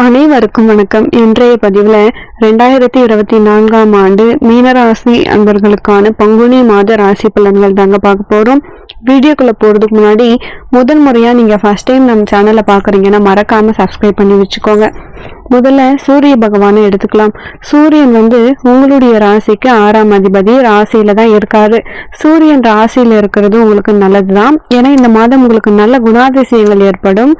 அனைவருக்கும் வணக்கம். இன்றைய பதிவில் ரெண்டாயிரத்தி இருபத்தி நான்காம் ஆண்டு மீனராசி அன்பர்களுக்கான பங்குனி மாத ராசி பலன்கள் தாங்க பார்க்க போகிறோம் வீடியோக்குள்ளே போகிறதுக்கு முன்னாடி முதல் முறையாக நீங்கள் ஃபர்ஸ்ட் டைம் நம்ம சேனலை பார்க்குறீங்கன்னா மறக்காமல் சப்ஸ்கிரைப் பண்ணி வச்சுக்கோங்க. முதல்ல சூரிய பகவானை எடுத்துக்கலாம். சூரியன் வந்து உங்களுடைய ராசிக்கு ஆறாம் அதிபதி ராசியில தான் இருக்காரு. சூரியன் ராசியில இருக்கிறது உங்களுக்கு நல்லது தான் ஏன்னா இந்த மாதம் உங்களுக்கு நல்ல குணாதிசயங்கள் ஏற்படும்.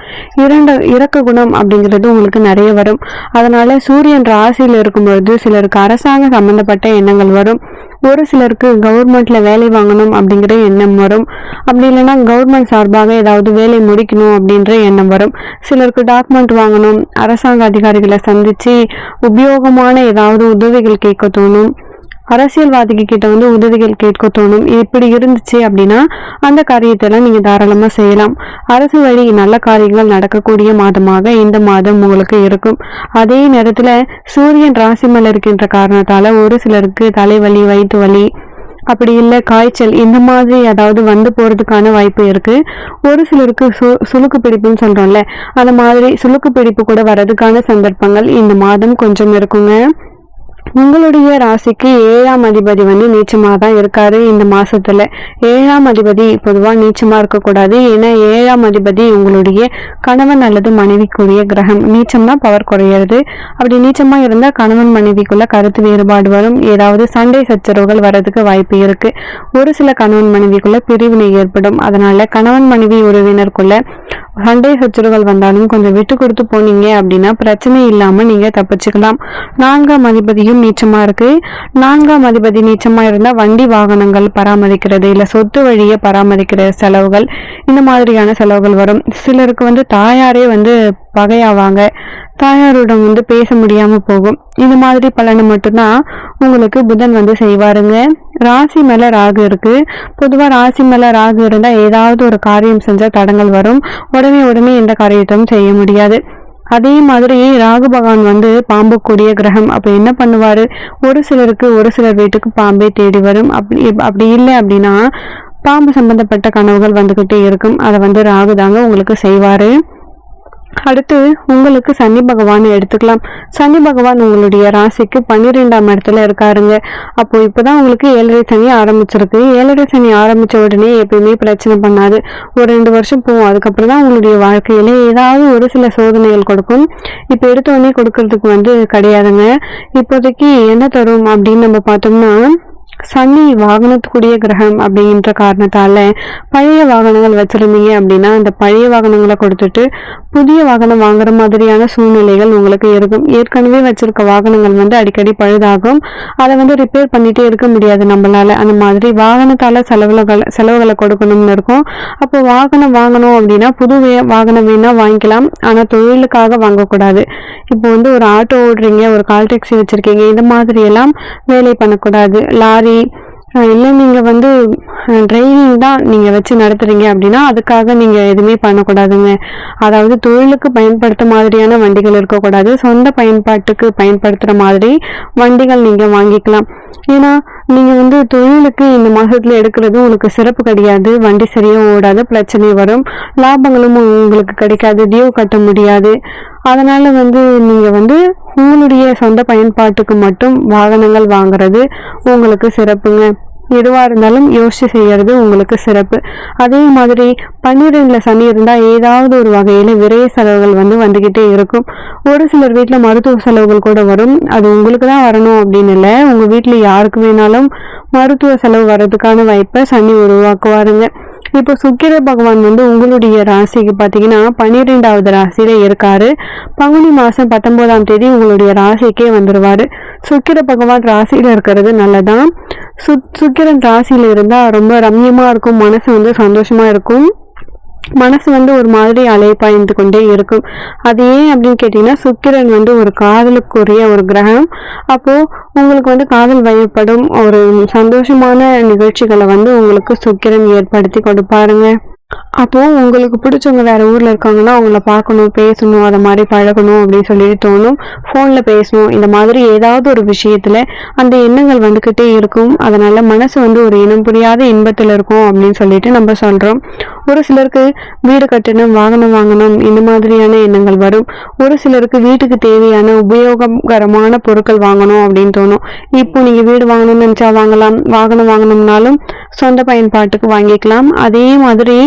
இரண்டு இறக்க குணம் அப்படிங்கிறது உங்களுக்கு நிறைய வரும். அதனால சூரியன் ராசியில இருக்கும்பொழுது சிலருக்கு அரசாங்க சம்பந்தப்பட்ட எண்ணங்கள் வரும். ஒரு சிலருக்கு கவர்மெண்ட்ல வேலை வாங்கணும் அப்படிங்கிற எண்ணம் வரும். அப்படி இல்லைன்னா கவர்மெண்ட் சார்பாக ஏதாவது வேலை முடிக்கணும் அப்படின்ற எண்ணம் வரும். சிலருக்கு டாக்குமெண்ட் வாங்கணும் அரசாங்க அதிகாரி அதிகாரிகளை சந்திச்சு உபயோகமான ஏதாவது உதவிகள் கேட்க தோணும். அரசியல்வாதிக்கு கிட்ட வந்து உதவிகள் கேட்க தோணும். இப்படி இருந்துச்சு அப்படின்னா அந்த காரியத்தெல்லாம் நீங்க தாராளமா செய்யலாம். அரசு வழி நல்ல காரியங்கள் நடக்கக்கூடிய மாதமாக இந்த மாதம் உங்களுக்கு இருக்கும். அதே நேரத்துல சூரியன் ராசி மேல இருக்கின்ற காரணத்தால ஒரு சிலருக்கு தலைவலி வயிற்று வலி அப்படி இல்லை காய்ச்சல் இந்த மாதிரி ஏதாவது வந்து போகிறதுக்கான வாய்ப்பு இருக்குது ஒரு சிலருக்கு சு சுளுக்கு பிடிப்புன்னு சொல்கிறோம்ல அந்த மாதிரி சுளுக்கு பிடிப்பு கூட வர்றதுக்கான சந்தர்ப்பங்கள் இந்த மாதம் கொஞ்சம் இருக்குங்க. உங்களுடைய ராசிக்கு ஏழாம் அதிபதி வந்து நீச்சமாக தான் இருக்காரு இந்த மாசத்துல. ஏழாம் அதிபதி பொதுவாக நீச்சமா இருக்கக்கூடாது. ஏன்னா ஏழாம் அதிபதி உங்களுடைய கணவன் அல்லது மனைவிக்குரிய கிரகம். நீச்சம்னா பவர் குறையிறது. அப்படி நீச்சமா இருந்தா கணவன் மனைவிக்குள்ள கருத்து வேறுபாடு வரும். ஏதாவது சண்டை சச்சரவுகள் வர்றதுக்கு வாய்ப்பு இருக்கு. ஒரு சில கணவன் மனைவிக்குள்ள பிரிவினை ஏற்படும். அதனால கணவன் மனைவி உறவினருக்குள்ள சண்டை சச்சரவுகள் வந்தாலும் கொஞ்சம் விட்டு கொடுத்து போனீங்க அப்படின்னா பிரச்சனை இல்லாம நீங்க தப்பிச்சுக்கலாம். நான்காம் அதிபதியும் நீச்சமா இருக்கு. நான்காம் அதிபதி நீச்சமா இருந்தால் வண்டி வாகனங்கள் பராமரிக்கிறது இல்லை சொத்து வழியை பராமரிக்கிற செலவுகள் இந்த மாதிரியான செலவுகள் வரும். சிலருக்கு வந்து தாயாரே வந்து பகையாவாங்க. தாயாருடன் வந்து பேச முடியாம போகும். இந்த மாதிரி பலனை மட்டும்தான் உங்களுக்கு புதன் வந்து செய்வாருங்க. ராசி மேல ராகு இருக்கு. பொதுவா ராசி மேல ராகு இருந்தா ஏதாவது ஒரு காரியம் செஞ்சா தடங்கள் வரும். உடனே உடனே எந்த காரியத்தையும் செய்ய முடியாது. அதே மாதிரி ராகு பகவான் வந்து பாம்பு கூடிய கிரகம். அப்ப என்ன பண்ணுவாரு? ஒரு சிலருக்கு ஒரு சிலர் வீட்டுக்கு பாம்பே தேடி வரும். அப்படி அப்படி இல்லை அப்படின்னா பாம்பு சம்பந்தப்பட்ட கனவுகள் வந்துகிட்டே இருக்கும். அதை வந்து ராகு தாங்க உங்களுக்கு செய்வாரு. அடுத்து உங்களுக்கு சனி பகவான் எடுத்துக்கலாம். சனி பகவான் உங்களுடைய ராசிக்கு பன்னிரெண்டாம் இடத்துல இருக்காருங்க. அப்போ இப்போதான் உங்களுக்கு ஏழரை சனி ஆரம்பிச்சிருக்கு. ஏழரை சனி ஆரம்பிச்ச உடனே எப்பயுமே பிரச்சனை பண்ணாது. ஒரு ரெண்டு வருஷம் போகும். அதுக்கப்புறம் தான் உங்களுடைய வாழ்க்கையில ஏதாவது ஒரு சில சோதனைகள் கொடுக்கும். இப்போ எடுத்த உடனே கொடுக்கறதுக்கு வந்து கிடையாதுங்க. இப்போதைக்கு என்ன தரும் அப்படின்னு நம்ம பார்த்தோம்னா சனி வாகனத்துக்குரிய கிரகம் அப்படின்ற காரணத்தால பழைய வாகனங்கள் வச்சிருந்தீங்க அப்படின்னா அந்த பழைய வாகனங்களை கொடுத்துட்டு புதிய வாகனம் வாங்குற மாதிரியான சூழ்நிலைகள் உங்களுக்கு இருக்கும். ஏற்கனவே வச்சிருக்க வாகனங்கள் வந்து அடிக்கடி பழுதாகும். அதை வந்து ரிப்பேர் பண்ணிட்டே இருக்க முடியாது நம்மளால. அந்த மாதிரி வாகனத்தால செலவுகள் செலவுகளை கொடுக்கணும்னு இருக்கும். அப்போ வாகனம் வாங்கணும் அப்படின்னா புது வே- வாகனம் வேணா வாங்கிக்கலாம். ஆனா தொழிலுக்காக வாங்கக்கூடாது. இப்போ வந்து ஒரு ஆட்டோ ஓடுறீங்க ஒரு கால் டாக்ஸி வச்சிருக்கீங்க இந்த மாதிரி எல்லாம் வேலை பண்ணக்கூடாது. லாரி மாதிரி இல்லை நீங்கள் வந்து ட்ரைவிங் தான் நீங்கள் வச்சு நடத்துகிறீங்க அப்படின்னா அதுக்காக நீங்கள் எதுவுமே பண்ணக்கூடாதுங்க. அதாவது தொழிலுக்கு பயன்படுத்த மாதிரியான வண்டிகள் இருக்கக்கூடாது. சொந்த பயன்பாட்டுக்கு பயன்படுத்துகிற மாதிரி வண்டிகள் நீங்கள் வாங்கிக்கலாம். ஏன்னா நீங்கள் வந்து தொழிலுக்கு இந்த மாதத்தில் எடுக்கிறது உங்களுக்கு சிறப்பு கிடையாது. வண்டி சரியாக ஓடாது பிரச்சனை வரும். லாபங்களும் உங்களுக்கு கிடைக்காது டியூ கட்ட முடியாது. அதனால் வந்து நீங்கள் வந்து உங்களுடைய சொந்த பயன்பாட்டுக்கு மட்டும் வாகனங்கள் வாங்குறது உங்களுக்கு சிறப்புங்க. எதுவாக இருந்தாலும் யோசிச்சு செய்கிறது உங்களுக்கு சிறப்பு. அதே மாதிரி பன்னிரெண்டில் சனி இருந்தால் ஏதாவது ஒரு வகையில் விரைய செலவுகள் வந்து வந்துக்கிட்டே இருக்கும். ஒரு சிலர் வீட்டில் மருத்துவ செலவுகள் கூட வரும். அது உங்களுக்கு தான் வரணும் அப்படின்னு இல்லை. உங்கள் வீட்டில் யாருக்கு வேணாலும் மருத்துவ செலவு வர்றதுக்கான வாய்ப்பை சனி உருவாக்குவாருங்க. இப்போ சுக்கிர பகவான் வந்து உங்களுடைய ராசிக்கு பார்த்தீங்கன்னா பன்னிரெண்டாவது ராசியில இருக்காரு. பங்குனி மாசம் பத்தொன்பதாம் தேதி உங்களுடைய ராசிக்கே வந்துருவாரு. சுக்கிர பகவான் ராசியில இருக்கிறது நல்லதான் சு சுக்கிரன் ராசியில இருந்தா ரொம்ப ரம்யமா இருக்கும் மனசு வந்து சந்தோஷமா இருக்கும். மனசு வந்து ஒரு மாதிரி அலைப்பாய்ந்து கொண்டே இருக்கும். அது ஏன் அப்படின்னு கேட்டீங்கன்னா சுக்கிரன் வந்து ஒரு காதலுக்குரிய ஒரு கிரகம். அப்போ உங்களுக்கு வந்து காதல் வயப்படும். ஒரு சந்தோஷமான நிகழ்ச்சிகளை வந்து உங்களுக்கு சுக்கிரன் ஏற்படுத்தி கொடுப்பாருங்க. அப்போ உங்களுக்கு பிடிச்சவங்க வேற ஊர்ல இருக்காங்கன்னா அவங்கள பார்க்கணும் பேசணும் அதை மாதிரி பழகணும் அப்படின்னு சொல்லிட்டு தோணும். ஃபோன்ல பேசணும். இந்த மாதிரி ஏதாவது ஒரு விஷயத்துல அந்த எண்ணங்கள் வந்துகிட்டே இருக்கும். அதனால மனசு வந்து ஒரு இனம் புரியாத இன்பத்தில் இருக்கும் அப்படின்னு சொல்லிட்டு நம்ம சொல்றோம். ஒரு சிலருக்கு வீடு கட்டணும் வாகனம் வாங்கணும் இந்த மாதிரியான எண்ணங்கள் வரும். ஒரு சிலருக்கு வீட்டுக்கு தேவையான உபயோககரமான பொருட்கள் வாங்கணும் அப்படின்னு தோணும். இப்போ நீங்க வீடு வாங்கணும்னு நினைச்சா வாங்கலாம். வாகனம் வாங்கணும்னாலும் சொந்த பயன்பாட்டுக்கு வாங்கிக்கலாம். அதே மாதிரி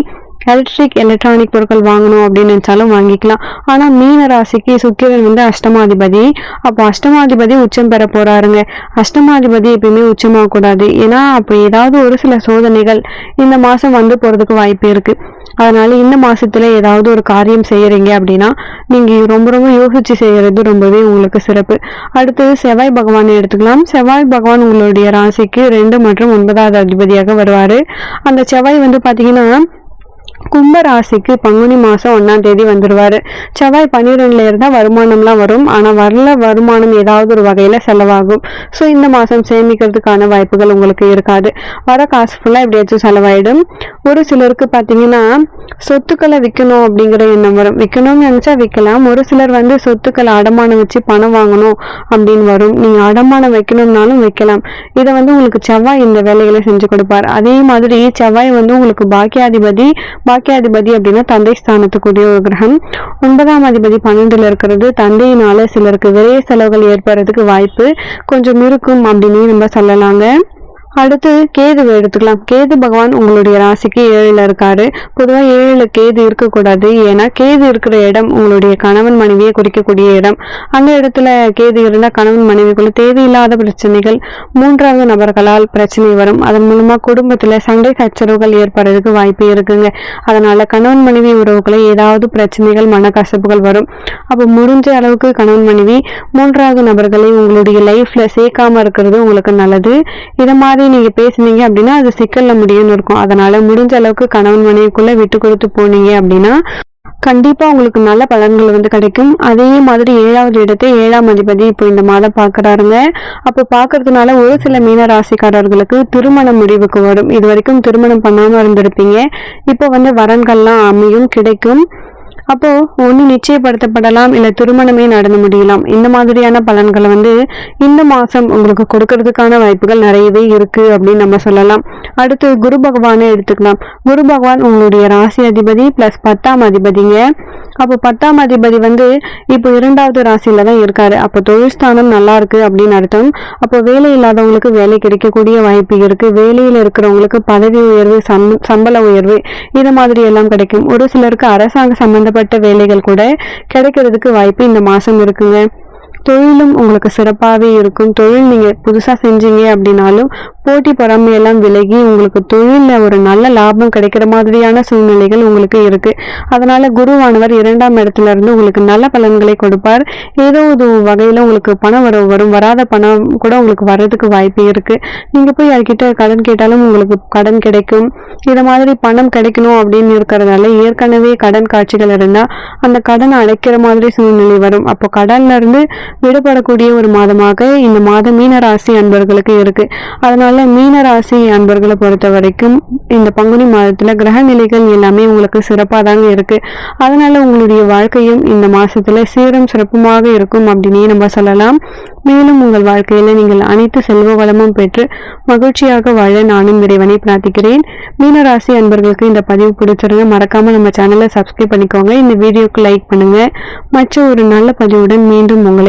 எலக்ட்ரிக் எலக்ட்ரானிக் பொருட்கள் வாங்கணும் அப்படின்னு நினைச்சாலும் வாங்கிக்கலாம். ஆனால் மீன ராசிக்கு சுக்கிரன் வந்து அஷ்டமாதிபதி. அப்போ அஷ்டமாதிபதி உச்சம் பெற போறாருங்க. அஷ்டமாதிபதி எப்பயுமே உச்சமாக கூடாது. ஏன்னா அப்போ ஏதாவது ஒரு சில சோதனைகள் இந்த மாதம் வந்து போகிறதுக்கு வாய்ப்பு இருக்கு. அதனால இந்த மாசத்துல ஏதாவது ஒரு காரியம் செய்யறீங்க அப்படின்னா நீங்க ரொம்ப ரொம்ப யோசிச்சு செய்யறது ரொம்பவே உங்களுக்கு சிறப்பு. அடுத்தது செவ்வாய் பகவானை எடுத்துக்கலாம். செவ்வாய் பகவான் உங்களுடைய ராசிக்கு ரெண்டு மற்றும் ஒன்பதாவது அதிபதியாக வருவாரு. அந்த செவ்வாய் வந்து பாத்தீங்கன்னா கும்ப ராசிக்கு பங்குனி மாதம் ஒன்றாம் தேதி வந்துடுவார். செவ்வாய் பன்னிரெண்டுல இருந்தால் வருமானம்லாம் வரும். ஆனால் வரல வருமானம் ஏதாவது ஒரு வகையில் செலவாகும். ஸோ இந்த மாதம் சேமிக்கிறதுக்கான வாய்ப்புகள் உங்களுக்கு இருக்காது. வர காசு ஃபுல்லாக எப்படியாச்சும் செலவாயிடும். ஒரு சிலருக்கு பார்த்தீங்கன்னா சொத்துக்களை விற்கணும் அப்படிங்கிற எண்ணம் வரும். விற்கணும்னு நினச்சா விற்கலாம் ஒரு சிலர் வந்து சொத்துக்களை அடமானம் வச்சு பணம் வாங்கணும் அப்படின்னு வரும். நீங்கள் அடமானம் வைக்கணும்னாலும் வைக்கலாம். இதை வந்து உங்களுக்கு செவ்வாய் இந்த வேலைகளை செஞ்சு கொடுப்பார். அதே மாதிரி செவ்வாய் வந்து உங்களுக்கு பாக்கியாதிபதி பாக்கியாதிபதி அப்படின்னா தந்தை ஸ்தானத்துக்குரிய ஒரு கிரகம். ஒன்பதாம் அதிபதி பன்னெண்டுல இருக்கிறது. தந்தையினால சிலருக்கு விரைய செலவுகள் ஏற்படுறதுக்கு வாய்ப்பு. கொஞ்சம் இருக்கும் அப்படின்னு நம்ம சொல்லலாங்க. அடுத்து கேதுவை எடுத்துக்கலாம். கேது பகவான் உங்களுடைய ராசிக்கு ஏழில் இருக்காரு. பொதுவாக ஏழில் கேது இருக்கக்கூடாது. ஏன்னா கேது இருக்கிற இடம் உங்களுடைய கணவன் மனைவியை குறிக்கக்கூடிய இடம். அந்த இடத்துல கேது இருந்தால் கணவன் மனைவிக்குள்ள தேவையில்லாத பிரச்சனைகள் மூன்றாவது நபர்களால் பிரச்சனை வரும். அதன் மூலமாக குடும்பத்தில் சண்டை சச்சரவுகள் ஏற்படுறதுக்கு வாய்ப்பு இருக்குங்க. அதனால கணவன் மனைவி உறவுகளை ஏதாவது பிரச்சனைகள் மனக்கசப்புகள் வரும். அப்போ முடிஞ்ச அளவுக்கு கணவன் மனைவி மூன்றாவது நபர்களை உங்களுடைய லைஃப்ல சேர்க்காம இருக்கிறது உங்களுக்கு நல்லது. இதை மாதிரி நீங்க பேசுனீங்க அப்படின்னா அது சிக்கலில் முடியும்னு இருக்கும். அதனால் முடிஞ்ச அளவுக்கு கணவன் மனைவிக்குள்ள விட்டு கொடுத்து போனீங்க அப்படின்னா கண்டிப்பாக உங்களுக்கு நல்ல பலன்கள் வந்து கிடைக்கும். அதே மாதிரி ஏழாவது இடத்தை ஏழாம் அதிபதி இப்போ இந்த மாதம் பார்க்குறாருங்க. அப்போ பார்க்கறதுனால ஒரு சில மீன ராசிக்காரர்களுக்கு திருமண முடிவுக்கு வரும். இது வரைக்கும் திருமணம் பண்ணாமல் இருந்திருப்பீங்க. இப்போ வந்து வரன்கள்லாம் அமையும் கிடைக்கும். அப்போ ஒன்று நிச்சயப்படுத்தப்படலாம் இல்லை திருமணமே நடந்து முடியலாம். இந்த மாதிரியான பலன்களை வந்து இந்த மாதம் உங்களுக்கு கொடுக்கறதுக்கான வாய்ப்புகள் நிறையவே இருக்கு அப்படின்னு நம்ம சொல்லலாம். அடுத்து குரு பகவானை எடுத்துக்கலாம். குரு பகவான் உங்களுடைய ராசி அதிபதி பிளஸ் பத்தாம் அதிபதிங்க. அப்போ பத்தாம் அதிபதி வந்து இப்போ இரண்டாவது ராசியில தான் இருக்காரு. அப்போ தொழில் ஸ்தானம் நல்லா இருக்கு அப்படின்னு அர்த்தம். அப்போ வேலை இல்லாதவங்களுக்கு வேலை கிடைக்கக்கூடிய வாய்ப்பு இருக்கு. வேலையில் இருக்கிறவங்களுக்கு பதவி உயர்வு சம்- சம்பள உயர்வு இது மாதிரி எல்லாம் கிடைக்கும். ஒரு சிலருக்கு அரசாங்க சம்பந்தப்பட்ட வேலைகள் கூட கிடைக்கிறதுக்கு வாய்ப்பு இந்த மாசம் இருக்குங்க. தொழிலும் உங்களுக்கு சிறப்பாகவே இருக்கும். தொழில் நீங்கள் புதுசாக செஞ்சீங்க அப்படின்னாலும் போட்டி பொறாமையெல்லாம் விலகி உங்களுக்கு தொழிலில் ஒரு நல்ல லாபம் கிடைக்கிற மாதிரியான சூழ்நிலைகள் உங்களுக்கு இருக்குது அதனால் குருவானவர் இரண்டாம் இடத்துல இருந்து உங்களுக்கு நல்ல பலன்களை கொடுப்பார். ஏதோ ஒரு வகையில் உங்களுக்கு பணம் வர வரும். வராத பணம் கூட உங்களுக்கு வர்றதுக்கு வாய்ப்பு இருக்குது நீங்கள் போய் யார்கிட்ட கடன் கேட்டாலும் உங்களுக்கு கடன் கிடைக்கும். இதை மாதிரி பணம் கிடைக்கணும் அப்படின்னு இருக்கிறதுனால ஏற்கனவே கடன் காட்சிகள் இருந்தால் அந்த கடனை அடைக்கிற மாதிரி சூழ்நிலை வரும். அப்போ கடன்லேருந்து விடுபடக்கூடிய ஒரு மாதமாக இந்த மாதம் மீனராசி அன்பர்களுக்கு இருக்கு. அதனால மீனராசி அன்பர்களை பொறுத்த வரைக்கும் இந்த பங்குனி மாதத்துல கிரக நிலைகள் எல்லாமே உங்களுக்கு சிறப்பாக தாங்க இருக்கு. அதனால உங்களுடைய வாழ்க்கையும் இந்த மாசத்துல சீரும் சிறப்புமாக இருக்கும் அப்படின்னே நம்ம சொல்லலாம். மேலும் உங்கள் வாழ்க்கையில நீங்கள் அனைத்து செல்வ வளமும் பெற்று மகிழ்ச்சியாக வாழ நானும் இறைவனை பிரார்த்திக்கிறேன். மீனராசி அன்பர்களுக்கு இந்த பதிவு பிடிச்சிருங்க மறக்காம நம்ம சேனலை சப்ஸ்கிரைப் பண்ணிக்கோங்க. இந்த வீடியோக்கு லைக் பண்ணுங்க. மற்ற ஒரு நல்ல பதிவுடன் மீண்டும் உங்களை